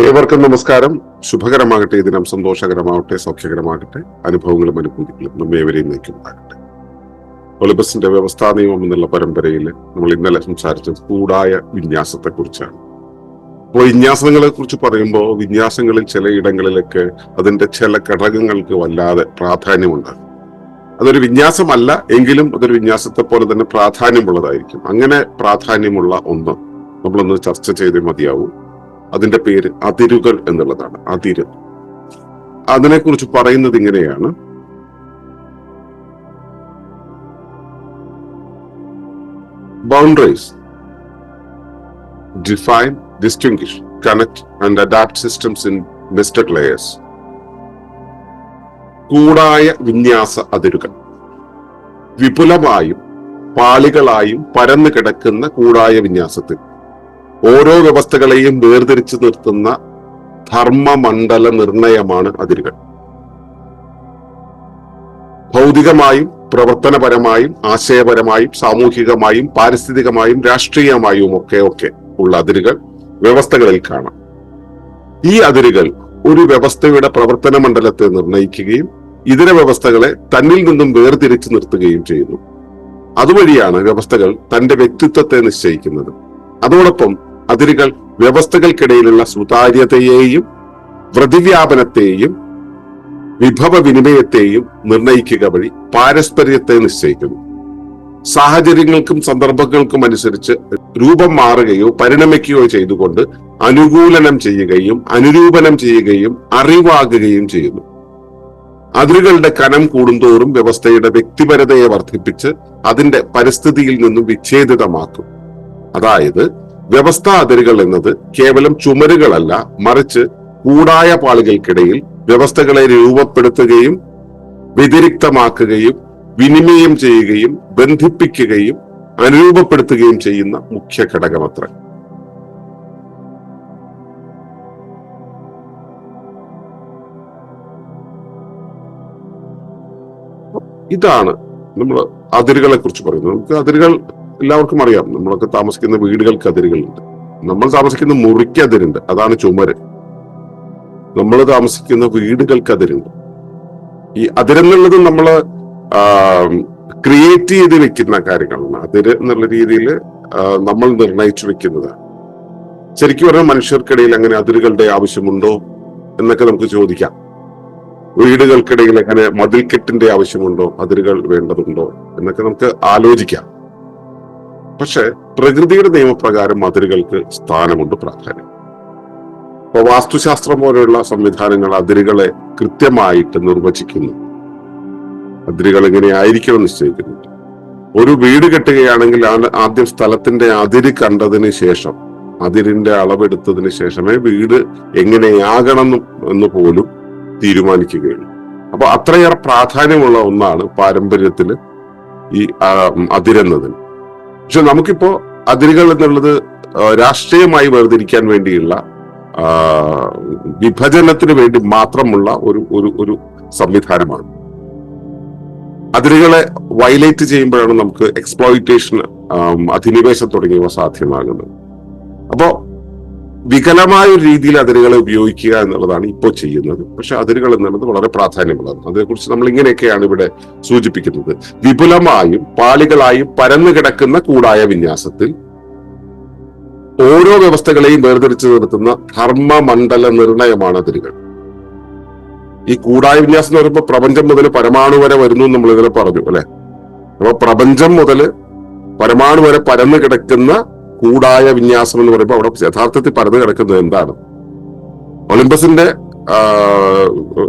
ഏവർക്കും നമസ്കാരം. ശുഭകരമാകട്ടെ. ഈ ദിനം സന്തോഷകരമാകട്ടെ സൗഖ്യകരമാകട്ടെ. അനുഭവങ്ങളും അനുഭൂതികളും നമ്മെ ഏവരെയും നയിക്കുന്നതാകട്ടെ ഒളിബസിന്റെ വ്യവസ്ഥാ നിയമം എന്നുള്ള പരമ്പരയിൽ നമ്മൾ ഇന്നലെ സംസാരിച്ചത് കൂടായ വിന്യാസത്തെ കുറിച്ചാണ് അപ്പോൾ വിന്യാസങ്ങളെ കുറിച്ച് പറയുമ്പോൾ വിന്യാസങ്ങളിൽ ചിലയിടങ്ങളിലൊക്കെ അതിന്റെ ചില ഘടകങ്ങൾക്ക് വല്ലാതെ പ്രാധാന്യമുണ്ട് അതൊരു വിന്യാസമല്ല എങ്കിലും അതൊരു വിന്യാസത്തെ പോലെ തന്നെ പ്രാധാന്യമുള്ളതായിരിക്കും. അങ്ങനെ പ്രാധാന്യമുള്ള ഒന്ന് നമ്മളൊന്ന് ചർച്ച ചെയ്തേ മതിയാവും. അതിന്റെ പേര് അതിരുകൾ എന്നുള്ളതാണ്. അതിര്. അതിനെക്കുറിച്ച് പറയുന്നത് ഇങ്ങനെയാണ്. Boundaries define distinguish connect and adapt systems in mister layers കൂടായ വിന്യാസ അതിരുകൾ. വിപുലമായും പാളികളായും പരന്നു കിടക്കുന്ന കൂടായ വിന്യാസത്തിൽ. ഓരോ വ്യവസ്ഥകളെയും വേർതിരിച്ചു നിർത്തുന്ന ധർമ്മമണ്ഡല നിർണയമാണ് അതിരുകൾ. ഭൗതികമായും പ്രവർത്തനപരമായും ആശയപരമായും സാമൂഹികമായും പാരിസ്ഥിതികമായും രാഷ്ട്രീയമായും ഒക്കെ ഒക്കെ ഉള്ള അതിരുകൾ വ്യവസ്ഥകളിൽ കാണാം. ഈ അതിരുകൾ ഒരു വ്യവസ്ഥയുടെ പ്രവർത്തന മണ്ഡലത്തെ നിർണയിക്കുകയും ഇതര വ്യവസ്ഥകളെ തന്നിൽ നിന്നും വേർതിരിച്ചു നിർത്തുകയും ചെയ്യുന്നു. അതുവഴിയാണ് വ്യവസ്ഥകൾ തന്റെ വ്യക്തിത്വത്തെ നിശ്ചയിക്കുന്നത്. അതോടൊപ്പം അതിരുകൾ വ്യവസ്ഥകൾക്കിടയിലുള്ള സുതാര്യതയെയും പ്രതിവ്യാപനത്തെയും വിഭവ വിനിമയത്തെയും നിർണയിക്കുക വഴി പാരസ്പര്യത്തെ നിശ്ചയിക്കുന്നു. സാഹചര്യങ്ങൾക്കും സന്ദർഭങ്ങൾക്കും അനുസരിച്ച് രൂപം മാറുകയോ പരിണമിക്കുകയോ ചെയ്തുകൊണ്ട് അനുകൂലനം ചെയ്യുകയും അനുരൂപനം ചെയ്യുകയും അറിവാകുകയും ചെയ്യുന്നു. അതിരുകളുടെ കനം കൂടുന്തോറും വ്യവസ്ഥയുടെ വ്യക്തിപരതയെ വർദ്ധിപ്പിച്ച് അതിന്റെ പരിസ്ഥിതിയിൽ നിന്നും വിച്ഛേദിതമാക്കും. അതായത് വ്യവസ്ഥാ അതിരുകൾ എന്നത് കേവലം ചുമരുകളല്ല മറിച്ച് കൂടായ പാളികൾക്കിടയിൽ വ്യവസ്ഥകളെ രൂപപ്പെടുത്തുകയും വ്യതിരിക്തമാക്കുകയും വിനിമയം ചെയ്യുകയും ബന്ധിപ്പിക്കുകയും അനുരൂപപ്പെടുത്തുകയും ചെയ്യുന്ന മുഖ്യ ഘടകമത്ര. ഇതാണ് നമ്മൾ അതിരുകളെ കുറിച്ച് പറയുന്നത്. നമുക്ക് അതിരുകൾ എല്ലാവർക്കും അറിയാം. നമ്മളൊക്കെ താമസിക്കുന്ന വീടുകൾക്ക് അതിരുകളുണ്ട് നമ്മൾ താമസിക്കുന്ന മുറിക്ക് അതിരുണ്ട്. അതാണ് ചുമര്. നമ്മൾ താമസിക്കുന്ന വീടുകൾക്ക് അതിരുണ്ട് ഈ അതിരെന്നുള്ളത് നമ്മൾ ക്രിയേറ്റ് ചെയ്ത് വെക്കുന്ന കാര്യങ്ങളാണ്. അതിര് എന്നുള്ള രീതിയിൽ നമ്മൾ നിർണയിച്ചു വെക്കുന്നതാണ്. ശരിക്കും പറഞ്ഞാൽ മനുഷ്യർക്കിടയിൽ അങ്ങനെ അതിരുകളുടെ ആവശ്യമുണ്ടോ എന്നൊക്കെ നമുക്ക് ചോദിക്കാം. വീടുകൾക്കിടയിൽ അങ്ങനെ മതിൽക്കെട്ടിന്റെ ആവശ്യമുണ്ടോ? അതിരുകൾ വേണ്ടതുണ്ടോ? എന്നൊക്കെ നമുക്ക് ആലോചിക്കാം. പക്ഷെ പ്രകൃതിയുടെ നിയമപ്രകാരം അതിരുകൾക്ക് സ്ഥാനമുണ്ട് പ്രാധാന്യം. ഇപ്പൊ വാസ്തുശാസ്ത്രം പോലെയുള്ള സംവിധാനങ്ങൾ അതിരുകളെ കൃത്യമായിട്ട് നിർവചിക്കുന്നു. അതിരുകൾ എങ്ങനെ ആയിരിക്കണം നിശ്ചയിക്കുന്നു ഒരു വീട് കെട്ടുകയാണെങ്കിൽ ആദ്യം സ്ഥലത്തിന്റെ അതിര് കണ്ടതിന് ശേഷം അതിരിന്റെ അളവെടുത്തതിന് ശേഷമേ വീട് എങ്ങനെയാകണം എന്ന് പോലും തീരുമാനിക്കുകയുള്ളൂ. അപ്പൊ അത്രയേറെ പ്രാധാന്യമുള്ള ഒന്നാണ് പാരമ്പര്യത്തിൽ ഈ അതിരെന്നതിന്. പക്ഷെ നമുക്കിപ്പോ അതിരുകൾ എന്നുള്ളത് രാഷ്ട്രീയമായി വേർതിരിക്കാൻ വേണ്ടിയുള്ള വിഭജനത്തിന് വേണ്ടി മാത്രമുള്ള ഒരു ഒരു ഒരു സംവിധാനമാണ്. അതിരുകളെ വയലേറ്റ് ചെയ്യുമ്പോഴാണ് നമുക്ക് എക്സ്പ്ലോയിറ്റേഷൻ അധിനിവേശം തുടങ്ങിയവ സാധ്യമാകുന്നത്. അപ്പോ വികലമായ ഒരു രീതിയിൽ അതിരുകളെ ഉപയോഗിക്കുക എന്നുള്ളതാണ് ഇപ്പോൾ ചെയ്യുന്നത്. പക്ഷെ അതിരുകൾ എന്നുള്ളത് വളരെ പ്രാധാന്യമുള്ളതാണ്. അതേക്കുറിച്ച് നമ്മൾ ഇങ്ങനെയൊക്കെയാണ് ഇവിടെ സൂചിപ്പിക്കുന്നത്. വിപുലമായും പാളികളായും പരന്നു കിടക്കുന്ന കൂടായ വിന്യാസത്തിൽ ഓരോ വ്യവസ്ഥകളെയും വേർതിരിച്ചു നിർത്തുന്ന ധർമ്മമണ്ഡല നിർണയമാണ് അതിരുകൾ. ഈ കൂടായ വിന്യാസം എന്ന് പറയുമ്പോൾ പ്രപഞ്ചം മുതൽ പരമാണു വരെ വരുന്നു നമ്മൾ ഇതിൽ പറഞ്ഞു അല്ലെ? അപ്പൊ പ്രപഞ്ചം മുതൽ പരമാണു വരെ പരന്നു കിടക്കുന്ന കൂടായ വിന്യാസം എന്ന് പറയുമ്പോൾ അവിടെ യഥാർത്ഥത്തിൽ പരന്നു കിടക്കുന്നത് എന്താണ്? ഒളിമ്പസിന്റെ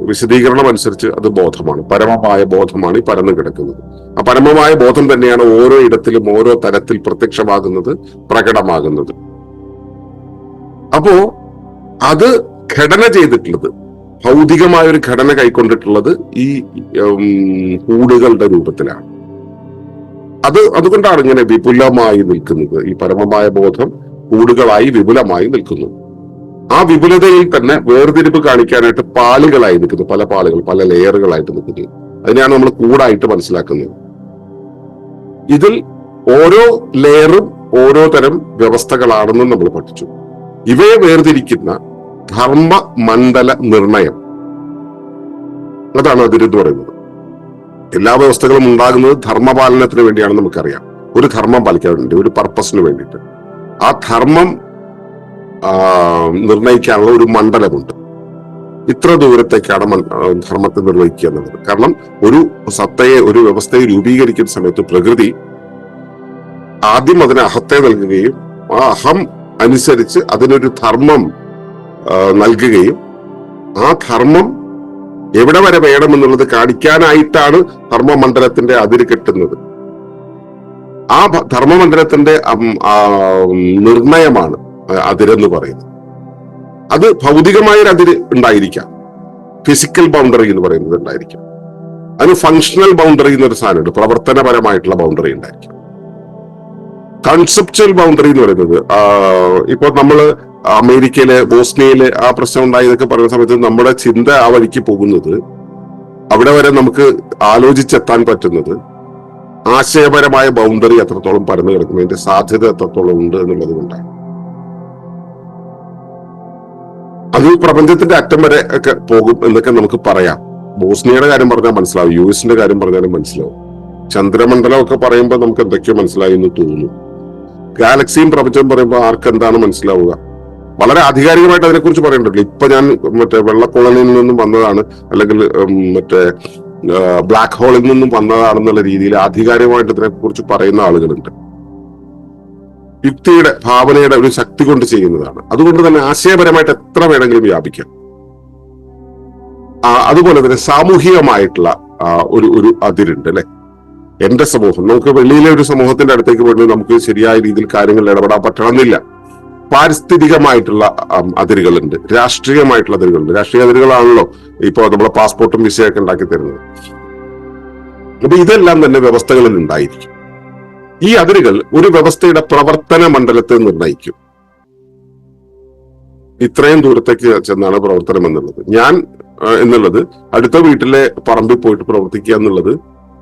വിശദീകരണം അനുസരിച്ച് അത് ബോധമാണ്. പരമമായ ബോധമാണ് ഈ പരന്നു കിടക്കുന്നത്. ആ പരമമായ ബോധം തന്നെയാണ് ഓരോ ഇടത്തിലും ഓരോ തരത്തിൽ പ്രത്യക്ഷമാകുന്നത് പ്രകടമാകുന്നത്. അപ്പോ അത് ഘടന ചെയ്തിട്ടുള്ളത് ഭൗതികമായ ഒരു ഘടന കൈക്കൊണ്ടിട്ടുള്ളത് ഈ കൂടുകളുടെ രൂപത്തിലാണ്. അത് അതുകൊണ്ടാണ് ഇങ്ങനെ വിപുലമായി നിൽക്കുന്നത്. ഈ പരമമായ ബോധം കൂടുകളായി വിപുലമായി നിൽക്കുന്നു. ആ വിപുലതയിൽ തന്നെ വേർതിരിപ്പ് കാണിക്കാനായിട്ട് പാളികളായി നിൽക്കുന്നു. പല പാളികൾ പല ലെയറുകളായിട്ട് നിൽക്കുന്നു. അതിനെയാണ് നമ്മൾ കൂടായിട്ട് മനസ്സിലാക്കുന്നത്. ഇതിൽ ഓരോ ലെയറും ഓരോ തരം വ്യവസ്ഥകളാണെന്നും നമ്മൾ പഠിച്ചു. ഇവയെ വേർതിരിക്കുന്ന ധർമ്മ മണ്ഡല നിർണയം. അതാണ് അതിരെന്ന് പറയുന്നത്. എല്ലാ വ്യവസ്ഥകളും ഉണ്ടാകുന്നത് ധർമ്മപാലനത്തിന് വേണ്ടിയാണെന്ന് നമുക്കറിയാം. ഒരു ധർമ്മം പാലിക്കാൻ വേണ്ടി ഒരു പർപ്പസിന് വേണ്ടിയിട്ട്. ആ ധർമ്മം നിർണയിക്കാനുള്ള ഒരു മണ്ഡലമുണ്ട്. ഇത്ര ദൂരത്തേക്കാണ് ധർമ്മത്തെ നിർവഹിക്കുക എന്നുള്ളത്. കാരണം ഒരു സത്തയെ ഒരു വ്യവസ്ഥയെ രൂപീകരിക്കുന്ന സമയത്ത് പ്രകൃതി ആദ്യം അതിന് അഹത്തെ നൽകുകയും ആ അഹം അനുസരിച്ച് അതിനൊരു ധർമ്മം നൽകുകയും ആ ധർമ്മം എവിടെ വരെ വേണമെന്നുള്ളത് കാണിക്കാനായിട്ടാണ് ധർമ്മമണ്ഡലത്തിന്റെ അതിര് കെട്ടുന്നത്. ആ ധർമ്മമണ്ഡലത്തിന്റെ നിർണയമാണ് അതിരെന്ന് പറയുന്നത്. അത് ഭൗതികമായൊരു അതിര് ഉണ്ടായിരിക്കാം. ഫിസിക്കൽ ബൗണ്ടറി എന്ന് പറയുന്നത് ഉണ്ടായിരിക്കാം. അതിന് ഫങ്ഷണൽ ബൗണ്ടറി എന്നൊരു സാധനമുണ്ട്. പ്രവർത്തനപരമായിട്ടുള്ള ബൗണ്ടറി ഉണ്ടായിരിക്കും. കൺസെപ്ച്വൽ ബൗണ്ടറി എന്ന് പറയുന്നത് ഇപ്പോൾ നമ്മൾ അമേരിക്കയിലെ ബോസ്നിയയിൽ ആ പ്രശ്നം ഉണ്ടായതൊക്കെ പറയുന്ന സമയത്ത് നമ്മുടെ ചിന്ത ആ വഴിക്ക് പോകുന്നത് അവിടെ വരെ നമുക്ക് ആലോചിച്ചെത്താൻ പറ്റുന്നത് ആശയപരമായ ബൗണ്ടറി എത്രത്തോളം പരന്നു കിടക്കുന്നതിന്റെ സാധ്യത എത്രത്തോളം ഉണ്ട് എന്നുള്ളത് കൊണ്ടാണ്. അത് പ്രപഞ്ചത്തിന്റെ അറ്റം വരെ ഒക്കെ പോകും എന്നൊക്കെ നമുക്ക് പറയാം. ബോസ്നിയയുടെ കാര്യം പറഞ്ഞാൽ മനസ്സിലാവും യു എസിന്റെ കാര്യം പറഞ്ഞാലും മനസ്സിലാവും. ചന്ദ്രമണ്ഡലം ഒക്കെ പറയുമ്പോൾ നമുക്ക് എന്തൊക്കെയോ മനസ്സിലായി എന്ന് തോന്നുന്നു. ഗാലക്സിയും പ്രപഞ്ചം പറയുമ്പോൾ ആർക്ക് എന്താണ് മനസ്സിലാവുക? വളരെ ആധികാരികമായിട്ട് അതിനെക്കുറിച്ച് പറയണ്ടല്ലോ ഇപ്പൊ ഞാൻ മറ്റേ വെള്ളക്കുളനിൽ നിന്നും വന്നതാണ് അല്ലെങ്കിൽ മറ്റേ ബ്ലാക്ക് ഹോളിൽ നിന്നും വന്നതാണെന്നുള്ള രീതിയിൽ ആധികാരികമായിട്ട് ഇതിനെക്കുറിച്ച് പറയുന്ന ആളുകളുണ്ട്. യുക്തിയുടെ ഭാവനയുടെ ഒരു ശക്തി കൊണ്ട് ചെയ്യുന്നതാണ്. അതുകൊണ്ട് തന്നെ ആശയപരമായിട്ട് എത്ര വേണമെങ്കിലും വ്യാപിക്കാം. അതുപോലെ തന്നെ സാമൂഹികമായിട്ടുള്ള ഒരു ഒരു അതിരുണ്ട് അല്ലെ? എന്റെ സമൂഹം നമുക്ക് വെളിയിലെ ഒരു സമൂഹത്തിന്റെ അടുത്തേക്ക് പോയിട്ട് നമുക്ക് ശരിയായ രീതിയിൽ കാര്യങ്ങളിൽ ഇടപെടാൻ പറ്റണമെന്നില്ല. പാരിസ്ഥിതികമായിട്ടുള്ള അതിരുകളുണ്ട്. രാഷ്ട്രീയമായിട്ടുള്ള അതിരുകളുണ്ട്. രാഷ്ട്രീയ അതിരുകളാണല്ലോ ഇപ്പോൾ നമ്മളെ പാസ്പോർട്ടും വിസയൊക്കെ ഉണ്ടാക്കി തരുന്നത്. അപ്പൊ ഇതെല്ലാം തന്നെ വ്യവസ്ഥകളിൽ ഉണ്ടായിരിക്കും. ഈ അതിരുകൾ ഒരു വ്യവസ്ഥയുടെ പ്രവർത്തന മണ്ഡലത്തെ നിർണയിക്കും ഇത്രയും ദൂരത്തേക്ക് ചെന്നാണ് പ്രവർത്തനം എന്നുള്ളത്. ഞാൻ എന്നുള്ളത് അടുത്ത വീട്ടിലെ പറമ്പിൽ പോയിട്ട് പ്രവർത്തിക്കുക എന്നുള്ളത്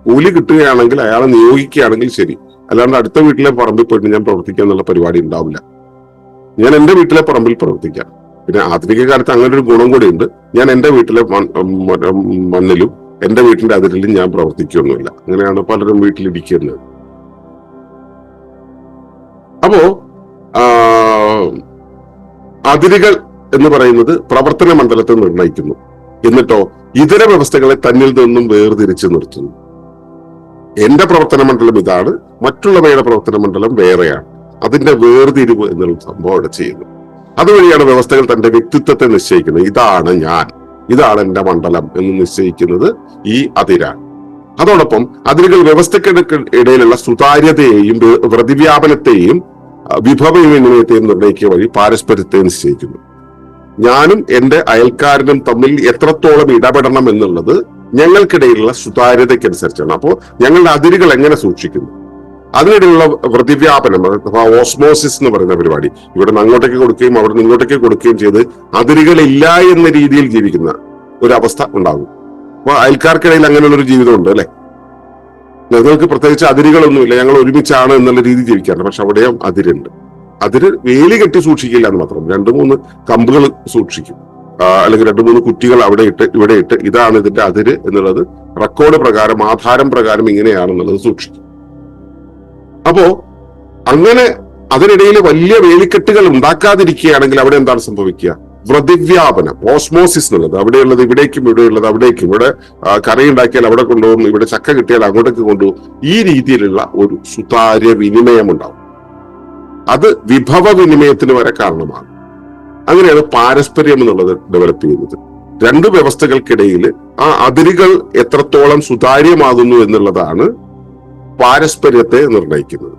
കൂലി കിട്ടുകയാണെങ്കിൽ അയാളെ നിയോഗിക്കുകയാണെങ്കിൽ ശരി. അല്ലാണ്ട് അടുത്ത വീട്ടിലെ പറമ്പിൽ പോയിട്ട് ഞാൻ പ്രവർത്തിക്കുക എന്നുള്ള പരിപാടി ഉണ്ടാവില്ല. ഞാൻ എന്റെ വീട്ടിലെ പറമ്പിൽ പ്രവർത്തിക്കാം. പിന്നെ ആധുനിക കാലത്ത് അങ്ങനെ ഒരു ഗുണം കൂടിയുണ്ട് ഞാൻ എന്റെ വീട്ടിലെ മണ്ണിലും എന്റെ വീട്ടിന്റെ അതിരിലും ഞാൻ പ്രവർത്തിക്കുകയൊന്നുമില്ല. അങ്ങനെയാണ് പലരും വീട്ടിലിരിക്കുന്നത്. അപ്പോ അതിരുകൾ എന്ന് പറയുന്നത് പ്രവർത്തന മണ്ഡലത്തെ നിർണയിക്കുന്നു. എന്നിട്ടോ ഇതര വ്യവസ്ഥകളെ തന്നിൽ നിന്നും വേർതിരിച്ച് നിർത്തുന്നു. എന്റെ പ്രവർത്തന മണ്ഡലം ഇതാണ് മറ്റുള്ളവയുടെ പ്രവർത്തന മണ്ഡലം വേറെയാണ്. അതിന്റെ വേർതിരിവ് എന്നുള്ള സംഭവം അവിടെ ചെയ്യുന്നു. അതുവഴിയാണ് വ്യവസ്ഥകൾ തന്റെ വ്യക്തിത്വത്തെ നിശ്ചയിക്കുന്നത്. ഇതാണ് ഞാൻ. ഇതാണ് എന്റെ മണ്ഡലം എന്ന് നിശ്ചയിക്കുന്നത് ഈ അതിരാണ്. അതോടൊപ്പം അതിരുകൾ വ്യവസ്ഥയ്ക്ക് ഇടയിലുള്ള സുതാര്യതയെയും വ്യ- പ്രതിവ്യാപനത്തെയും വിഭവ വിനിമയത്തെയും നിർണയിക്കുക വഴി പാരസ്പര്യത്തെ നിശ്ചയിക്കുന്നു. ഞാനും എന്റെ അയൽക്കാരനും തമ്മിൽ എത്രത്തോളം ഇടപെടണം എന്നുള്ളത് ഞങ്ങൾക്കിടയിലുള്ള സുതാര്യതയ്ക്കനുസരിച്ചാണ്. അപ്പോൾ ഞങ്ങളുടെ അതിരുകൾ എങ്ങനെ സൂക്ഷിക്കുന്നു? അതിനിടയിലുള്ള പ്രതിവ്യാപനം ഓസ്മോസിസ് എന്ന് പറയുന്ന പരിപാടി ഇവിടെ നിന്ന് അങ്ങോട്ടേക്ക് കൊടുക്കുകയും അവിടെ നിന്ന് ഇങ്ങോട്ടേക്ക് കൊടുക്കുകയും ചെയ്ത് അതിരുകളില്ല എന്ന രീതിയിൽ ജീവിക്കുന്ന ഒരു അവസ്ഥ ഉണ്ടാകും. അപ്പൊ അയൽക്കാർക്കിടയിൽ അങ്ങനെയുള്ള ഒരു ജീവിതമുണ്ട് അല്ലെ? ഞങ്ങൾക്ക് പ്രത്യേകിച്ച് അതിരുകളൊന്നുമില്ല ഞങ്ങൾ ഒരുമിച്ചാണ് എന്നുള്ള രീതി ജീവിക്കാറുണ്ട് പക്ഷെ അവിടെയും അതിരുണ്ട്. അതിര് വേലി കെട്ടി സൂക്ഷിക്കില്ല എന്ന് മാത്രം രണ്ടു മൂന്ന് കമ്പുകൾ സൂക്ഷിക്കും. അല്ലെങ്കിൽ രണ്ടു മൂന്ന് കുറ്റികൾ അവിടെ ഇട്ട് ഇവിടെ ഇട്ട് ഇതാണ് ഇതിന്റെ അതിര് എന്നുള്ളത് റെക്കോർഡ് പ്രകാരം ആധാരം പ്രകാരം ഇങ്ങനെയാണെന്നുള്ളത് സൂക്ഷിക്കും. അപ്പോ അങ്ങനെ അതിനിടയിൽ വലിയ വേലിക്കെട്ടുകൾ ഉണ്ടാക്കാതിരിക്കുകയാണെങ്കിൽ അവിടെ എന്താണ് സംഭവിക്കുക? വ്രതിവ്യാപനം ഓസ്മോസിസ് എന്നുള്ളത്. അവിടെയുള്ളത് ഇവിടേക്കും ഇവിടെയുള്ളത് അവിടേക്കും. ഇവിടെ ആ, കറി ഉണ്ടാക്കിയാൽ അവിടെ കൊണ്ടുപോകും ഇവിടെ ചക്ക കിട്ടിയാൽ അങ്ങോട്ടേക്ക് കൊണ്ടുപോകും. ഈ രീതിയിലുള്ള ഒരു സുതാര്യ വിനിമയം ഉണ്ടാവും അത് വിഭവ വിനിമയത്തിന് വരെ കാരണമാണ്. അങ്ങനെയാണ് പാരസ്പര്യം എന്നുള്ളത് ഡെവലപ്പ് ചെയ്യുന്നത്. രണ്ട് വ്യവസ്ഥകൾക്കിടയിൽ ആ അതിരുകൾ എത്രത്തോളം സുതാര്യമാകുന്നു എന്നുള്ളതാണ് പാരസ്പര്യത്തെ നിർണയിക്കുന്നത്.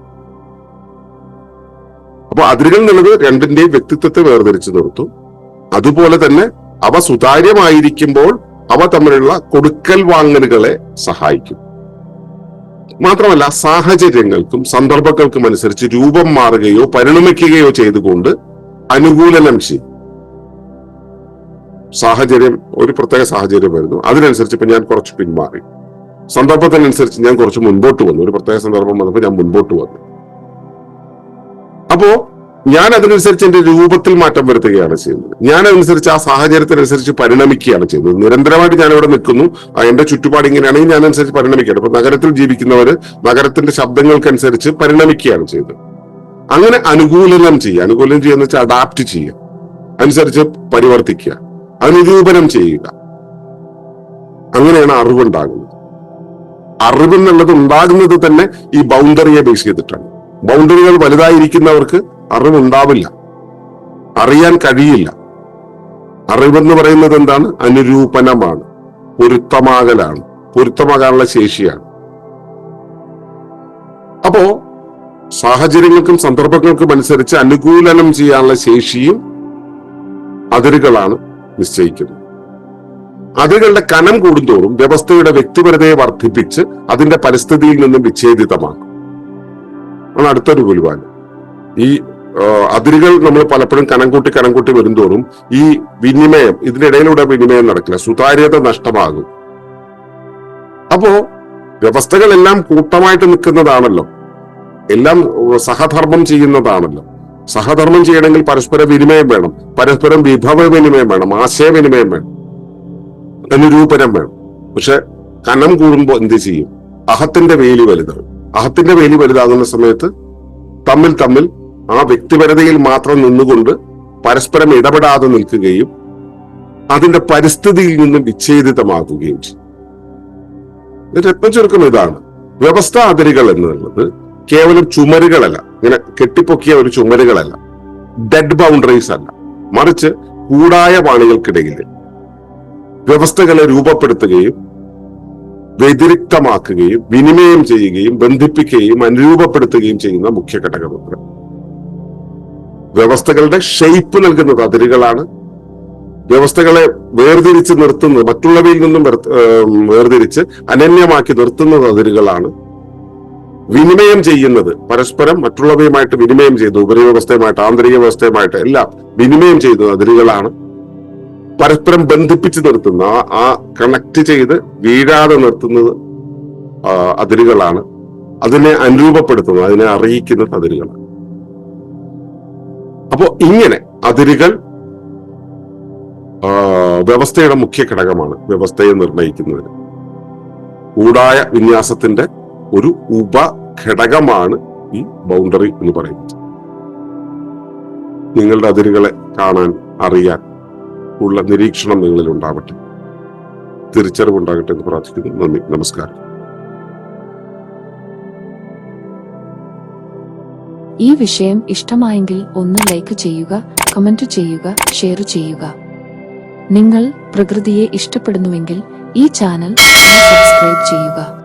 അപ്പൊ അതിരുകൾ എന്നുള്ളത് രണ്ടിന്റെയും വ്യക്തിത്വത്തെ വേർതിരിച്ചു നിർത്തും. അതുപോലെ തന്നെ അവ സുതാര്യമായിരിക്കുമ്പോൾ അവ തമ്മിലുള്ള കൊടുക്കൽ വാങ്ങലുകളെ സഹായിക്കും. മാത്രമല്ല സാഹചര്യങ്ങൾക്കും സന്ദർഭങ്ങൾക്കും അനുസരിച്ച് രൂപം മാറുകയോ പരിണമിക്കുകയോ ചെയ്തുകൊണ്ട് അനുകൂലനം ചെയ്യും. സാഹചര്യം ഒരു പ്രത്യേക സാഹചര്യം വരുന്നു. അതിനനുസരിച്ച് ഇപ്പൊ ഞാൻ കുറച്ച് പിന്മാറി. സന്ദർഭത്തിനനുസരിച്ച് ഞാൻ കുറച്ച് മുൻപോട്ട് വന്നു. ഒരു പ്രത്യേക സന്ദർഭം വന്നപ്പോൾ ഞാൻ മുൻപോട്ട് വന്നു. അപ്പോ ഞാൻ അതിനനുസരിച്ച് എന്റെ രൂപത്തിൽ മാറ്റം വരുത്തുകയാണ് ചെയ്യുന്നത്. ഞാൻ അതനുസരിച്ച് ആ സാഹചര്യത്തിനനുസരിച്ച് പരിണമിക്കുകയാണ് ചെയ്യുന്നത്. നിരന്തരമായിട്ട് ഞാൻ ഇവിടെ നിൽക്കുന്നു എന്റെ ചുറ്റുപാട് ഇങ്ങനെയാണെങ്കിൽ ഞാൻ അനുസരിച്ച് പരിണമിക്കുകയാണ്. ഇപ്പൊ നഗരത്തിൽ ജീവിക്കുന്നവര് നഗരത്തിന്റെ ശബ്ദങ്ങൾക്കനുസരിച്ച് പരിണമിക്കുകയാണ് ചെയ്തത് അങ്ങനെ അനുകൂലനം ചെയ്യുക. അനുകൂലനം ചെയ്യുക വെച്ചാൽ അഡാപ്റ്റ് ചെയ്യുക. അനുസരിച്ച് പരിവർത്തിക്കുക. അനുരൂപനം ചെയ്യുക. അങ്ങനെയാണ് അറിവുണ്ടാകുന്നത് അറിവ് എന്നുള്ളത് ഉണ്ടാകുന്നത് തന്നെ ഈ ബൗണ്ടറിയെ ബേസ് ചെയ്തിട്ടാണ്. ബൗണ്ടറികൾ വലുതായിരിക്കുന്നവർക്ക് അറിവുണ്ടാവില്ല. അറിയാൻ കഴിയില്ല. അറിവെന്ന് പറയുന്നത് എന്താണ്? അനുരൂപനമാണ് പൊരുത്തമാകലാണ്. പൊരുത്തമാകാനുള്ള ശേഷിയാണ്. അപ്പോ സാഹചര്യങ്ങൾക്കും സന്ദർഭങ്ങൾക്കും അനുസരിച്ച് അനുകൂലനം ചെയ്യാനുള്ള ശേഷിയും അതിരുകളാണ് നിശ്ചയിക്കുന്നത്. അതിരുകളുടെ കനം കൂടുന്തോറും വ്യവസ്ഥയുടെ വ്യക്തിപരതയെ വർദ്ധിപ്പിച്ച് അതിന്റെ പരിസ്ഥിതിയിൽ നിന്നും വിച്ഛേദിതമാക്കും. അടുത്തൊരു ഗുരുവാൻ ഈ അതിരുകൾ നമ്മൾ പലപ്പോഴും കനം കൂട്ടി കനം കൂട്ടി വരുന്തോറും ഈ വിനിമയം ഇതിനിടയിലൂടെ വിനിമയം നടക്കില്ല. സുതാര്യത നഷ്ടമാകും. അപ്പോ വ്യവസ്ഥകളെല്ലാം കൂട്ടമായിട്ട് നിൽക്കുന്നതാണല്ലോ. എല്ലാം സഹധർമ്മം ചെയ്യുന്നതാണല്ലോ. സഹധർമ്മം ചെയ്യണമെങ്കിൽ പരസ്പര വിനിമയം വേണം. പരസ്പരം വിഭവ വിനിമയം വേണം. ആശയവിനിമയം വേണം. അനുരൂപനം വേണം. പക്ഷെ കനം കൂടുമ്പോൾ എന്ത് ചെയ്യും? അഹത്തിന്റെ വേലി വലുതാവും അഹത്തിന്റെ വേലി വലുതാകുന്ന സമയത്ത് തമ്മിൽ തമ്മിൽ ആ വ്യക്തിപരതയിൽ മാത്രം നിന്നുകൊണ്ട് പരസ്പരം ഇടപെടാതെ നിൽക്കുകയും അതിന്റെ പരിസ്ഥിതിയിൽ നിന്നും വിച്ഛേദിതമാകുകയും ചെയ്യും. ഇത് രത്ന ചുരുക്കം ഇതാണ്. വ്യവസ്ഥ അതിരുകൾ എന്നുള്ളത് കേവലം ചുമരുകളല്ല. ഇങ്ങനെ കെട്ടിപ്പൊക്കിയ ഒരു ചുമരുകളല്ല. ഡെഡ് ബൗണ്ടറീസ് അല്ല. മറിച്ച് കൂടായ പാണികൾക്കിടയിൽ വ്യവസ്ഥകളെ രൂപപ്പെടുത്തുകയും വ്യതിരിക്തമാക്കുകയും വിനിമയം ചെയ്യുകയും ബന്ധിപ്പിക്കുകയും അനുരൂപപ്പെടുത്തുകയും ചെയ്യുന്ന മുഖ്യ ഘടകമുണ്ട് വ്യവസ്ഥകളുടെ ഷെയ്പ്പ് നൽകുന്നത് അതിരുകളാണ്. വ്യവസ്ഥകളെ വേർതിരിച്ച് നിർത്തുന്നത് മറ്റുള്ളവയിൽ നിന്നും വേർ- വേർതിരിച്ച് അനന്യമാക്കി നിർത്തുന്നത് അതിരുകളാണ്. വിനിമയം ചെയ്യുന്നത് പരസ്പരം മറ്റുള്ളവയുമായിട്ട് വിനിമയം ചെയ്തു ഉപരിവ്യവസ്ഥയുമായിട്ട് ആന്തരിക വ്യവസ്ഥയുമായിട്ട് എല്ലാം വിനിമയം ചെയ്യുന്നത് അതിരുകളാണ്. പരസ്പരം ബന്ധിപ്പിച്ച് നിർത്തുന്ന ആ- കണക്ട് ചെയ്ത് വീഴാതെ നിർത്തുന്നത് അതിരുകളാണ്. അതിനെ അനുരൂപപ്പെടുത്തുന്നത് അതിനെ അറിയിക്കുന്നത് അതിരുകളാണ്. അപ്പോ ഇങ്ങനെ അതിരുകൾ വ്യവസ്ഥയുടെ മുഖ്യ ഘടകമാണ് വ്യവസ്ഥയെ നിർണയിക്കുന്നതിന്. കൂടായ വിന്യാസത്തിന്റെ ഒരു ഉപഘടകമാണ് ഈ ബൗണ്ടറി എന്ന് പറയുന്നത്. നിങ്ങളുടെ അതിരുകളെ കാണാൻ അറിയാൻ ഉള്ള നിരീക്ഷണം നിങ്ങളിൽ ഉണ്ടാവട്ടെ. തിരിച്ചറിവുണ്ടാകട്ടെ എന്ന് പ്രാർത്ഥിക്കുന്നു. നന്ദി. നമസ്കാരം. ഈ വിഷയം ഇഷ്ടമായെങ്കിൽ ഒന്ന് ലൈക്ക് ചെയ്യുക കമന്റ് ചെയ്യുക ഷെയർ ചെയ്യുക. നിങ്ങൾ പ്രകൃതിയെ ഇഷ്ടപ്പെടുന്നുവെങ്കിൽ ഈ ചാനൽ സബ്സ്ക്രൈബ് ചെയ്യുക.